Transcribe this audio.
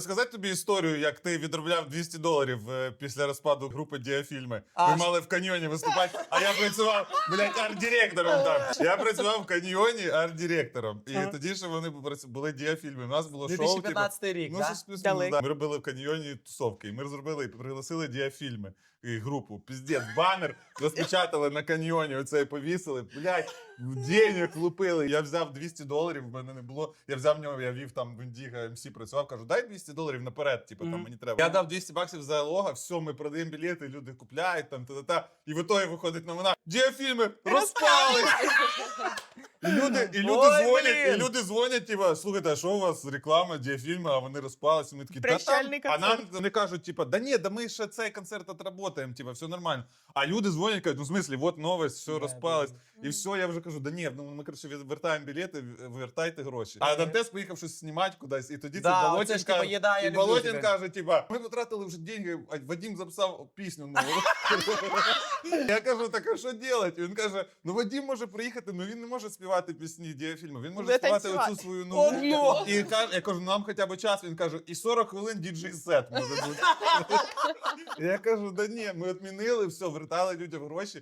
Сказати тобі історію, як ти відробляв 200 доларів е, після розпаду групи діафільми. Ви мали в каньйоні виступати, а я працював, блядь, арт-директором там. Я працював в каньйоні арт-директором. І тоді ще вони були діафільми. У нас було шоу, типу, 2015 рік, Ну, да? Ми робили в каньйоні тусовки. І ми зробили, пригласили діафільми. І групу, піздець, банер розпечатали на каньйоні, оце і повісили. Блять, денег лупили. Я взяв 200 доларів, в мене не було. Я взяв в нього, я вів там в Індіга МС працював, кажу, дай 200 доларів наперед, типу, там мені треба. Я дав 200 баксів за лога, все, ми продаємо білети, люди купляють там, та-та-та. І в ітогі виходить новина. Діафільми розпали! І люди, і люди Ой, дзвонять, і люди дзвонять, типа, слухайте, а що у вас реклама, діафільми, а вони розпалися. Ми такі, «Та там». Прощальний а нам концерт. вони кажуть, типа, да ні, да ми ще цей концерт отработаємо, типа, все нормально. А люди дзвонять, кажуть, ну в смислі, от новость, все розпалось. І все, я вже кажу, да ні, ну ми коротше вертаємо білети, вертайте гроші. А Дантес поїхав щось знімати кудись, і тоді Да, це оце Болотін ж, типа, каже, їда, я і люблю Болотін тебе. каже, типа, ми потратили вже деньги, а Вадим записав пісню нову. Я кажу, так а що робити? Він каже: ну Вадим може приїхати, ну він не може співати пісні діафільму, він може співати оцю свою нову. І каже, я кажу, нам хоча б час. Він каже, і 40 хвилин діджей сет може бути. Я кажу, да ні, ми відмінили, все, вертали людям гроші.